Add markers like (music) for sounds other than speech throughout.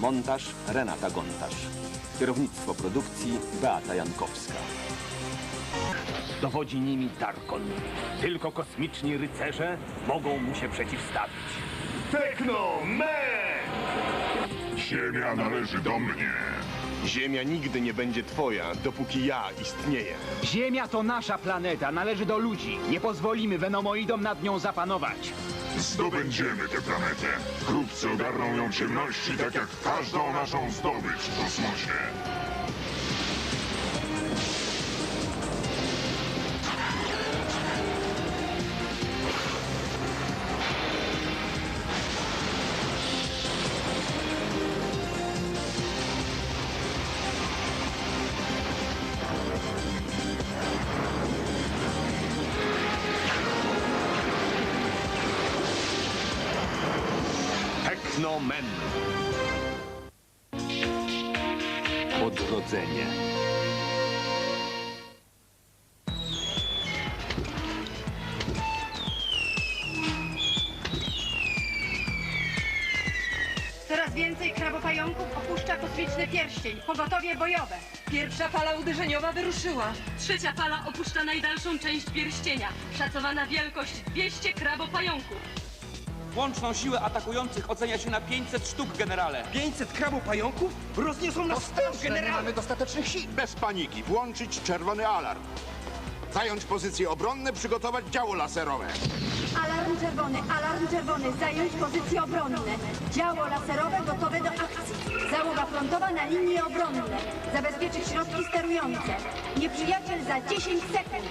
Montaż Renata Gontarz. Kierownictwo produkcji Beata Jankowska. Dowodzi nimi Darkon. Tylko kosmiczni rycerze mogą mu się przeciwstawić. Techno Man! Ziemia należy do mnie. Ziemia nigdy nie będzie twoja, dopóki ja istnieję. Ziemia to nasza planeta, należy do ludzi. Nie pozwolimy Venomoidom nad nią zapanować. Zdobędziemy tę planetę. Wkrótce ogarną ją ciemności, tak jak każdą naszą zdobycz w kosmosie. Man. Odrodzenie. Coraz więcej krabopająków opuszcza kosmiczny pierścień. Pogotowie bojowe. Pierwsza fala uderzeniowa wyruszyła. Trzecia fala opuszcza najdalszą część pierścienia. Szacowana wielkość 200 krabopająków. Łączną siłę atakujących ocenia się na 500 sztuk, generale. 500 krabopająków rozniosą nas w tył, generale! Bez paniki, włączyć czerwony alarm. Zająć pozycje obronne, przygotować działo laserowe. Alarm czerwony, alarm czerwony. Zająć pozycje obronne. Działo laserowe gotowe do akcji. Załoga frontowa na linii obronne. Zabezpieczyć środki sterujące. Nieprzyjaciel za 10 sekund.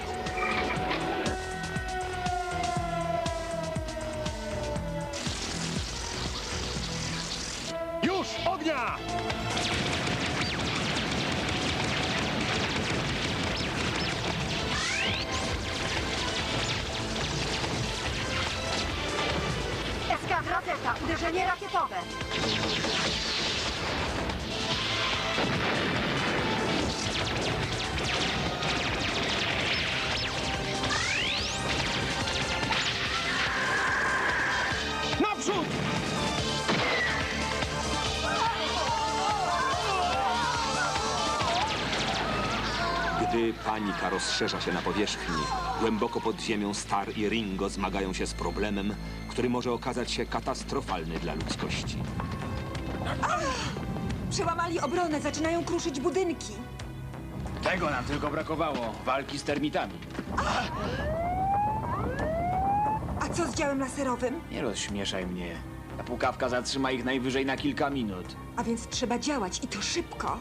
Ognia! Eskadra Zeta, uderzenie rakietowe. Panika rozszerza się na powierzchni, głęboko pod ziemią Star i Ringo zmagają się z problemem, który może okazać się katastrofalny dla ludzkości. Przełamali obronę, zaczynają kruszyć budynki. Tego nam tylko brakowało. Walki z termitami. A co z działem laserowym? Nie rozśmieszaj mnie. Ta pukawka zatrzyma ich najwyżej na kilka minut. A więc trzeba działać i to szybko.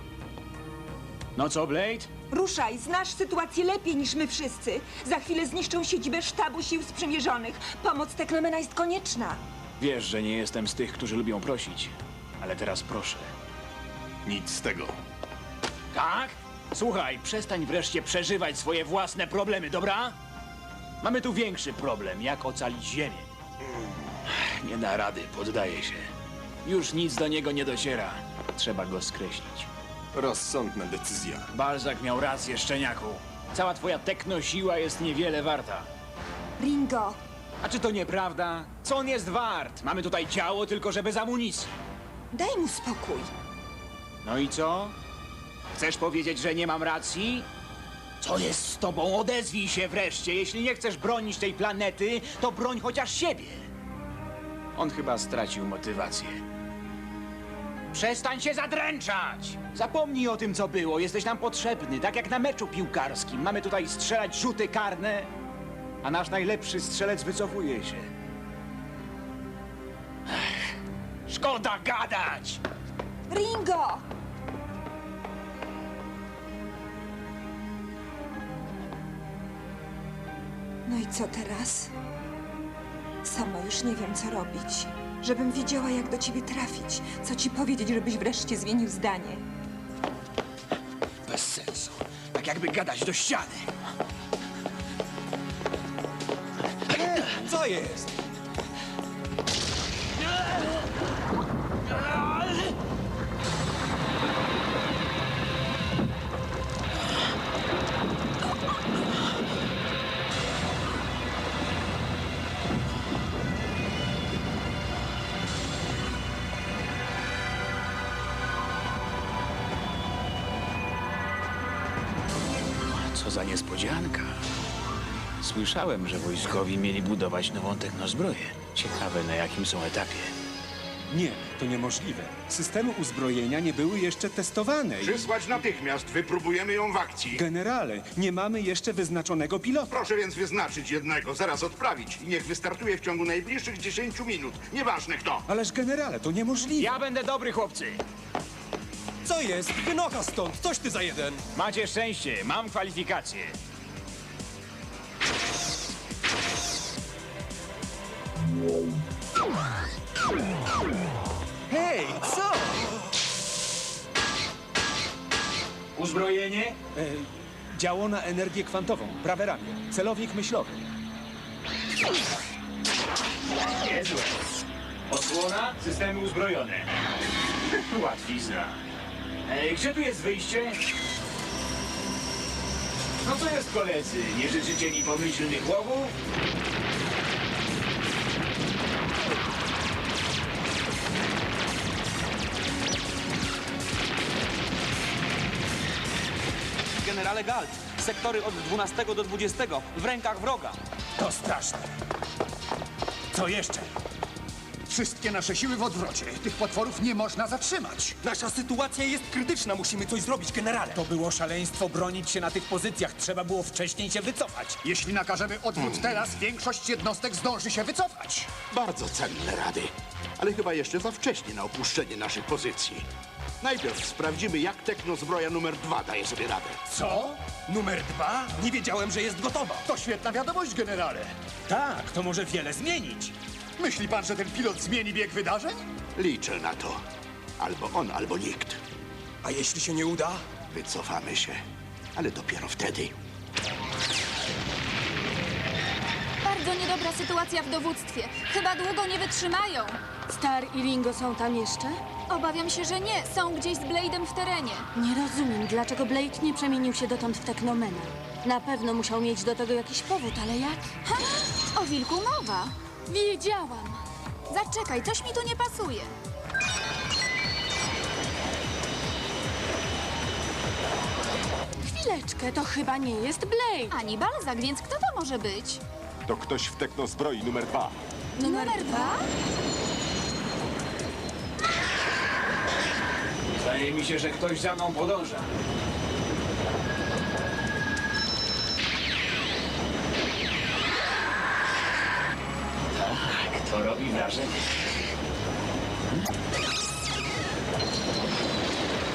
No co, Blade? Ruszaj, znasz sytuację lepiej niż my wszyscy. Za chwilę zniszczą siedzibę sztabu sił sprzymierzonych. Pomoc Teknomena jest konieczna. Wiesz, że nie jestem z tych, którzy lubią prosić. Ale teraz proszę. Nic z tego. Tak? Słuchaj, przestań wreszcie przeżywać swoje własne problemy, dobra? Mamy tu większy problem, jak ocalić Ziemię. Nie da rady, poddaje się. Już nic do niego nie dociera. Trzeba go skreślić. Rozsądna decyzja. Balzak miał rację, szczeniaku. Cała twoja teknosiła jest niewiele warta. Ringo, A czy to nieprawda? Co on jest wart? Mamy tutaj ciało, tylko że bez amunicji. daj mu spokój. No i co? Chcesz powiedzieć, że nie mam racji? Co jest z tobą? Odezwij się wreszcie. Jeśli nie chcesz bronić tej planety, to broń chociaż siebie. On chyba stracił motywację. Przestań się zadręczać! Zapomnij o tym, co było. Jesteś nam potrzebny, tak jak na meczu piłkarskim. Mamy tutaj strzelać rzuty karne, a nasz najlepszy strzelec wycofuje się. Ech, szkoda gadać! Ringo! No i co teraz? Sama już nie wiem, co robić. Żebym wiedziała, jak do ciebie trafić. Co ci powiedzieć, żebyś wreszcie zmienił zdanie. Bez sensu. Tak jakby gadać do ściany. Co jest? Za niespodzianka. Słyszałem, że wojskowi mieli budować nową technozbroję. Ciekawe, na jakim są etapie. Nie, to niemożliwe. Systemy uzbrojenia nie były jeszcze testowane. i- Przysłać natychmiast, wypróbujemy ją w akcji. Generale, nie mamy jeszcze wyznaczonego pilota. Proszę więc wyznaczyć jednego, zaraz odprawić i niech wystartuje w ciągu najbliższych 10 minut. Nieważne kto. Ależ generale, to niemożliwe. Ja będę dobry, chłopcy. Co jest? Wynocha stąd! Coś ty za jeden! Macie szczęście, mam kwalifikacje. Hej, co? Uzbrojenie? E, działo na energię kwantową. Prawe ramię. Celownik myślowy. Niezłe. Osłona, systemy uzbrojone. (laughs) Łatwizna. E, gdzie tu jest wyjście? No co jest, koledzy? Nie życzycie mi pomyślnych łowów? Generale Galt, sektory od 12 do 20 w rękach wroga. To straszne. Co jeszcze? Wszystkie nasze siły w odwrocie. Tych potworów nie można zatrzymać. Nasza sytuacja jest krytyczna. Musimy coś zrobić, generale. To było szaleństwo bronić się na tych pozycjach. Trzeba było wcześniej się wycofać. Jeśli nakażemy odwrót teraz, większość jednostek zdąży się wycofać. Bardzo cenne rady, ale chyba jeszcze za wcześnie na opuszczenie naszych pozycji. Najpierw sprawdzimy, jak technozbroja numer dwa daje sobie radę. Co? Numer dwa? Nie wiedziałem, że jest gotowa. To świetna wiadomość, generale. Tak, to może wiele zmienić. Myśli pan, że ten pilot zmieni bieg wydarzeń? Liczę na to. Albo on, albo nikt. A jeśli się nie uda? Wycofamy się, ale dopiero wtedy. Bardzo niedobra sytuacja w dowództwie. Chyba długo nie wytrzymają. Star i Ringo są tam jeszcze? Obawiam się, że nie. Są gdzieś z Blade'em w terenie. Nie rozumiem, dlaczego Blade nie przemienił się dotąd w Teknomena. Na pewno musiał mieć do tego jakiś powód, ale jak? Ha! O wilku mowa. Wiedziałam. Zaczekaj, coś mi tu nie pasuje. Chwileczkę, to chyba nie jest Blade. Ani Balzak, więc kto to może być? To ktoś w technozbroi numer dwa. Numer, dwa? Zdaje mi się, że ktoś za mną podąża. Tak, wrażenie.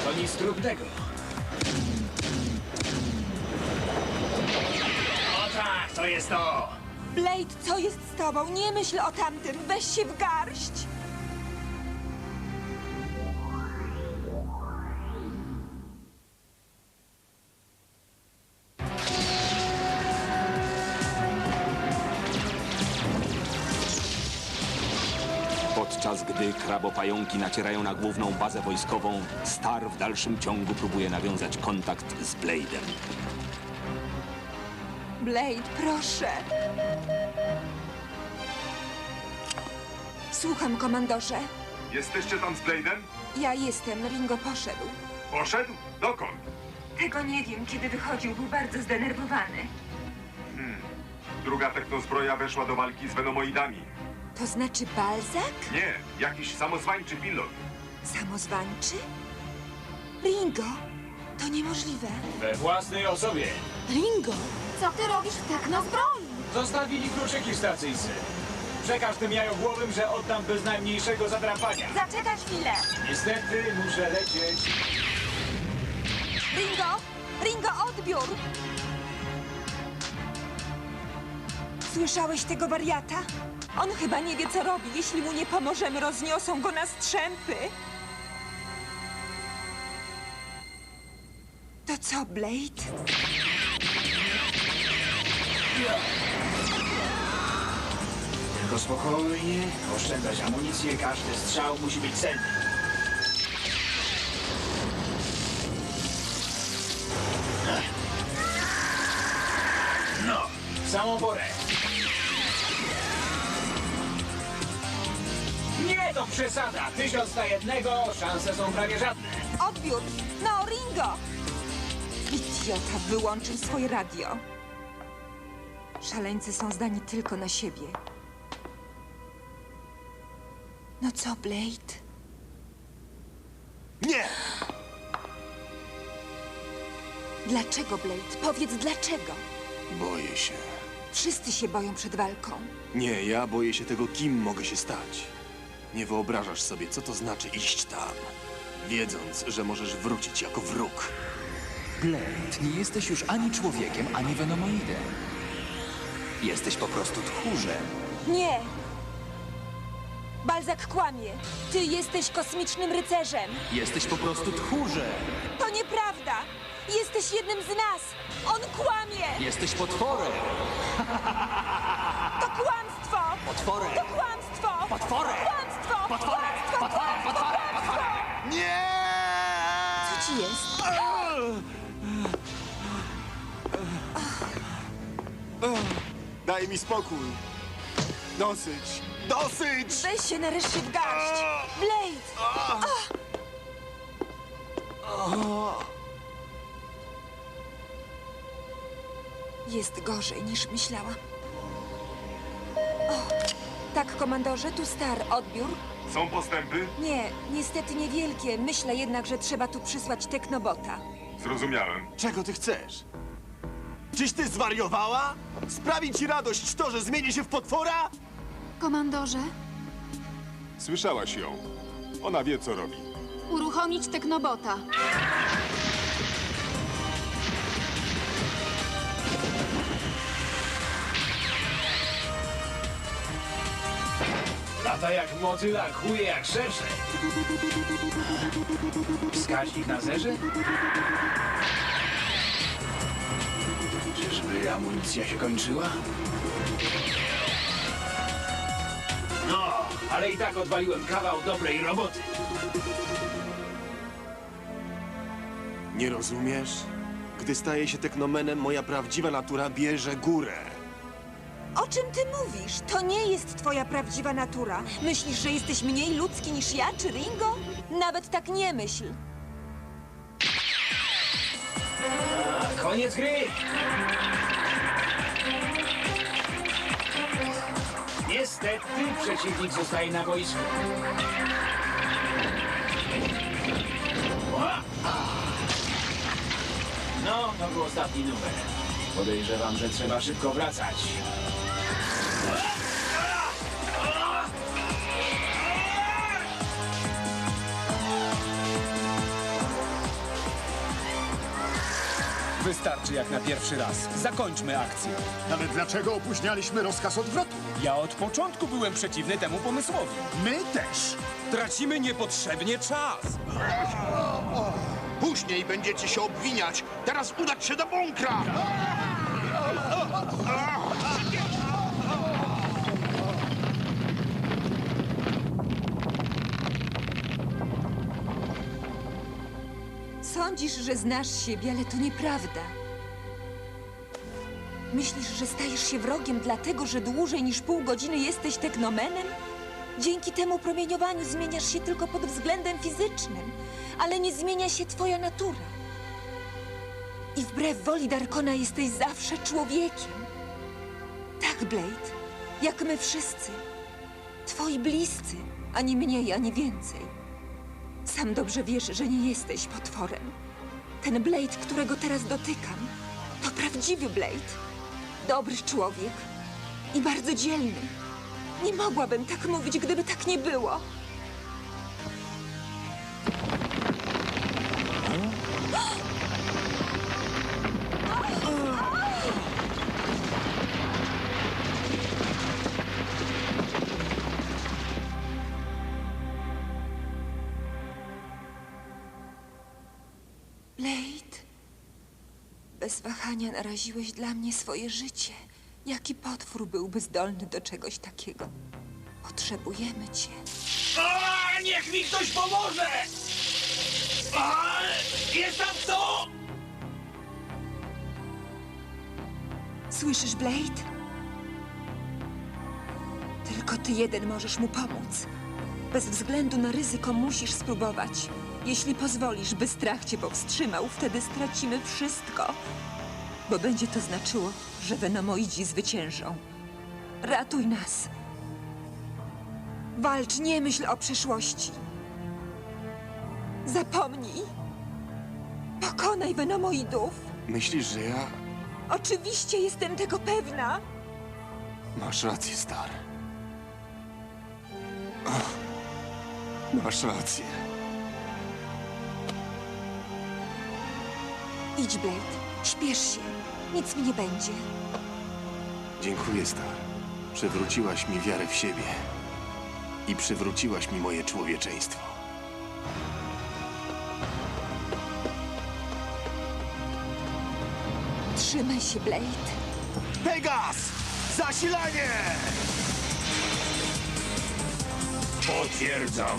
To nic trudnego. O tak, to jest to! Blade, co jest z tobą? Nie myśl o tamtym. Weź się w garść. Podczas gdy krabopająki nacierają na główną bazę wojskową, Star w dalszym ciągu próbuje nawiązać kontakt z Blade'em. Blade, proszę. Słucham, komandorze. Jesteście tam z Blade'em? Ja jestem. Ringo poszedł. Poszedł? Dokąd? Tego nie wiem. Kiedy wychodził, był bardzo zdenerwowany. Druga technozbroja weszła do walki z Venomoidami. To znaczy Balzak? Nie, jakiś samozwańczy pilot. Samozwańczy? Ringo? To niemożliwe. We własnej osobie. Ringo! Co ty robisz w technozbroi? Zostawili kluczyki w stacyjce. Przekaż tym jajogłowym, że oddam bez najmniejszego zadrapania. Zaczekaj chwilę. Niestety muszę lecieć. Ringo! Ringo, odbiór! Słyszałeś tego wariata? On chyba nie wie, co robi. Jeśli mu nie pomożemy, rozniosą go na strzępy. To co, Blade? Tylko spokojnie, oszczędzać amunicję, każdy strzał musi być cenny. No, w samą porę. To przesada. Tysiąc na jednego, szanse są prawie żadne. Odbiór! No, Ringo! Idiota wyłączył swoje radio. Szaleńcy są zdani tylko na siebie. No co, Blade? Nie! Dlaczego, Blade? Powiedz dlaczego. Boję się. Wszyscy się boją przed walką. Nie, ja boję się tego, kim mogę się stać. Nie wyobrażasz sobie, co to znaczy iść tam, wiedząc, że możesz wrócić jako wróg. Blade, nie jesteś już ani człowiekiem, ani venomoidem. Jesteś po prostu tchórzem. Nie! Balzak kłamie. Ty jesteś kosmicznym rycerzem. Jesteś po prostu tchórzem. To nieprawda! Jesteś jednym z nas! On kłamie! Jesteś potworem. To kłamstwo! Potworem. To kłamstwo! Potworem. Kłamstwo! Potworem. Kłamstwo! Potworem. Kłamstwo! Nie! Co ci jest? Daj mi spokój. Dosyć! Dosyć! Weź się nareszcie w garść! Blade! Jest gorzej niż myślałam. O, tak, komandorze, tu Star, odbiór. Są postępy? Nie, niestety niewielkie. Myślę jednak, że trzeba tu przysłać Teknobota. Zrozumiałem. Czego ty chcesz? Czyś ty zwariowała? Sprawi ci radość to, że zmieni się w potwora? Komandorze, Słyszałaś ją. Ona wie, co robi. uruchomić Teknobota. Lata jak motyla, kłuje jak szersze. Wskaźnik na zerze? Czyżby amunicja się kończyła? No, ale i tak odwaliłem kawał dobrej roboty. Nie rozumiesz? Gdy staję się teknomenem, moja prawdziwa natura bierze górę. O czym ty mówisz? To nie jest twoja prawdziwa natura. Myślisz, że jesteś mniej ludzki niż ja czy Ringo? Nawet tak nie myśl. Koniec gry! Niestety przeciwnik zostaje na boisku. No, to był ostatni numer. Podejrzewam, że trzeba szybko wracać. Wystarczy jak na pierwszy raz. Zakończmy akcję. Ale dlaczego opóźnialiśmy rozkaz odwrotu? Ja od początku byłem przeciwny temu pomysłowi. My też. Tracimy niepotrzebnie czas. Później będziecie się obwiniać. Teraz udać się do bunkra! Sądzisz, że znasz siebie, ale to nieprawda. Myślisz, że stajesz się wrogiem dlatego, że dłużej niż pół godziny jesteś teknomenem? Dzięki temu promieniowaniu zmieniasz się tylko pod względem fizycznym, ale nie zmienia się twoja natura. I wbrew woli Darkona jesteś zawsze człowiekiem. Tak, Blade, jak my wszyscy. Twoi bliscy, ani mniej, ani więcej. Sam dobrze wiesz, że nie jesteś potworem. Ten Blade, którego teraz dotykam, to prawdziwy Blade. Dobry człowiek i bardzo dzielny. Nie mogłabym tak mówić, gdyby tak nie było. Bez wahania naraziłeś dla mnie swoje życie. Jaki potwór byłby zdolny do czegoś takiego? Potrzebujemy cię. A, niech mi ktoś pomoże! A, jest tam kto? Słyszysz, Blade? Tylko ty jeden możesz mu pomóc. Bez względu na ryzyko musisz spróbować. Jeśli pozwolisz, by strach cię powstrzymał, wtedy stracimy wszystko. Bo będzie to znaczyło, że Venomoidzi zwyciężą. Ratuj nas. Walcz, nie myśl o przyszłości. Zapomnij. Pokonaj Venomoidów. Myślisz, że ja... Oczywiście jestem tego pewna. Masz rację, Star. Ach, Masz rację. Idź, Blade. Śpiesz się. Nic mi nie będzie. Dziękuję, Star. Przywróciłaś mi wiarę w siebie. I przywróciłaś mi moje człowieczeństwo. Trzymaj się, Blade. Pegas! Zasilanie! Potwierdzam.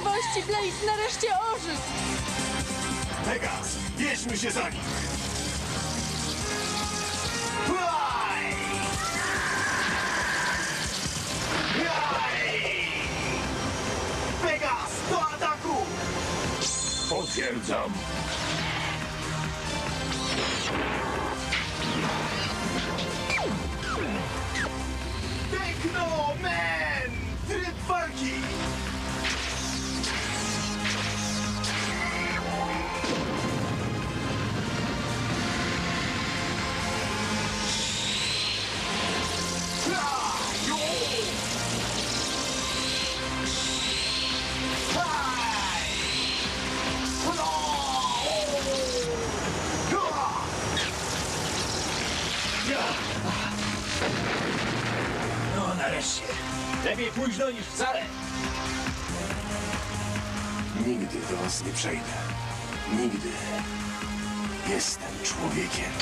Ma wątpliwości, Blade nareszcie ożył. Pegas! Bierzmy się za nich! Fly! Fly! Pegas! Do ataku! Potwierdzam. Tekno przejdę. Nigdy. Jestem człowiekiem.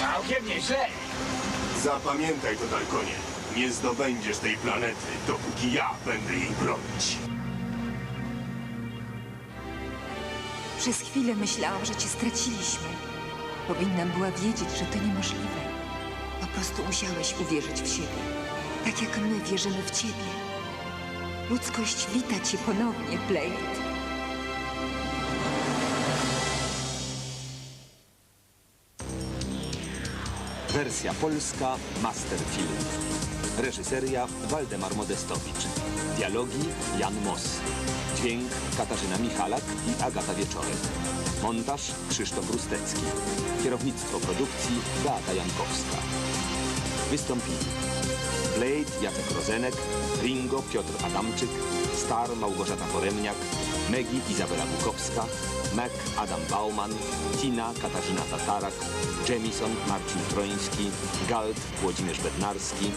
Całkiem nieźle. Zapamiętaj to, Dalkonie. Nie zdobędziesz tej planety, dopóki ja będę jej bronić. Przez chwilę myślałam, że cię straciliśmy. Powinnam była wiedzieć, że to niemożliwe. Po prostu musiałeś uwierzyć w siebie. Tak jak my wierzymy w ciebie. Ludzkość wita cię ponownie, Blade. Wersja polska Masterfilm. Reżyseria Waldemar Modestowicz. Dialogi Jan Mos. Dźwięk Katarzyna Michalak i Agata Wieczorek. Montaż Krzysztof Rustecki. Kierownictwo produkcji Beata Jankowska. Wystąpili Blade Jacek Rozenek, Ringo Piotr Adamczyk, Star Małgorzata Poremniak, Megi Izabela Bukowska, Mac Adam Bauman, Tina Katarzyna Tatarak, Jamison Marcin Troński, Galt Włodzimierz Bednarski,